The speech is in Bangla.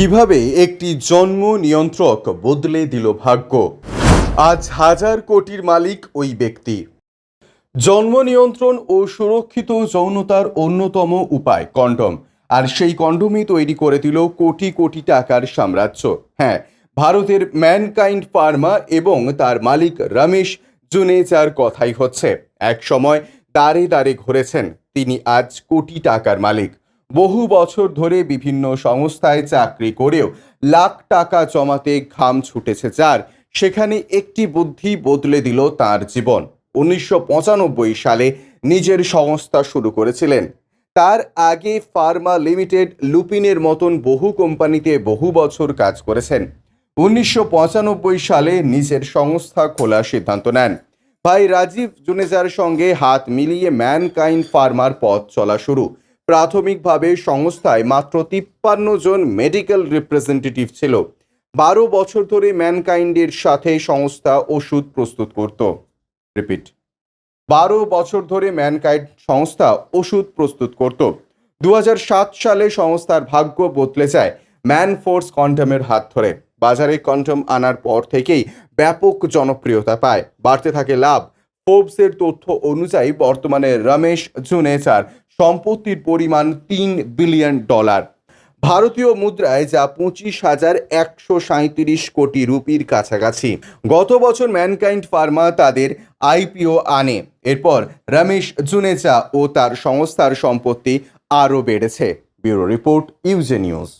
কীভাবে একটি জন্ম নিয়ন্ত্রক বদলে দিল ভাগ্য? আজ হাজার কোটির মালিক ওই ব্যক্তি। জন্ম নিয়ন্ত্রণ ও সুরক্ষিত যৌনতার অন্যতম উপায়, কন্ডম। আর সেই কন্ডমই তৈরি করে দিল কোটি কোটি টাকার সাম্রাজ্য। হ্যাঁ ভারতের ম্যানকাইন্ড ফার্মা এবং তার মালিক রমেশ জুনেজার কথাই হচ্ছে। এক সময় দাঁড়ে দাঁড়ে ঘুরেছেন, তিনি আজ কোটি টাকার মালিক। বহু বছর ধরে বিভিন্ন সংস্থায় চাকরি করেও লাখ টাকা জমাতে ঘাম ছুটেছে যার। সেখানে একটি বুদ্ধি বদলে দিল তার জীবন। উনিশশো পঁচানব্বই সালে নিজের সংস্থা শুরু করেছিলেন। তার আগে ফার্মা লিমিটেড লুপিনের মতন বহু কোম্পানিতে বহু বছর কাজ করেছেন। উনিশশো পঁচানব্বই সালে নিজের সংস্থা খোলার সিদ্ধান্ত নেন। ভাই রাজীব জুনেজার সঙ্গে হাত মিলিয়ে ম্যানকাইন্ড ফার্মার পথ চলা শুরু। প্রাথমিকভাবে সংস্থায় মাত্র তিপ্পান্ন জন মেডিকেল রিপ্রেজেন্টেটিভ ছিল। বারো বছর ধরে ম্যানকাইন্ডের সাথে সংস্থা ওষুধ প্রস্তুত করত। রিপিট, বারো বছর ধরে ম্যানকাইন্ড সংস্থা ওষুধ প্রস্তুত করত। দু হাজার সাত সালে সংস্থার ভাগ্য বদলে যায় ম্যান ফোর্স কন্ডমের হাত ধরে। বাজারে কন্ডম আনার পর থেকেই ব্যাপক জনপ্রিয়তা পায়। বাড়তে থাকে লাভ। ফোর্বসের তথ্য অনুযায়ী বর্তমানে রমেশ জুনেচার সম্পত্তির পরিমাণ তিন বিলিয়ন ডলার। ভারতীয় মুদ্রায় যা পঁচিশ হাজার একশো সাঁত্রিশ কোটি রুপির কাছাকাছি। গত বছর ম্যানকাইন্ড ফার্মা তাদের আইপিও আনে। এরপর রমেশ জুনেচা ও তার সংস্থার সম্পত্তি আরও বেড়েছে। ব্যুরো রিপোর্ট ইউজে নিউজ।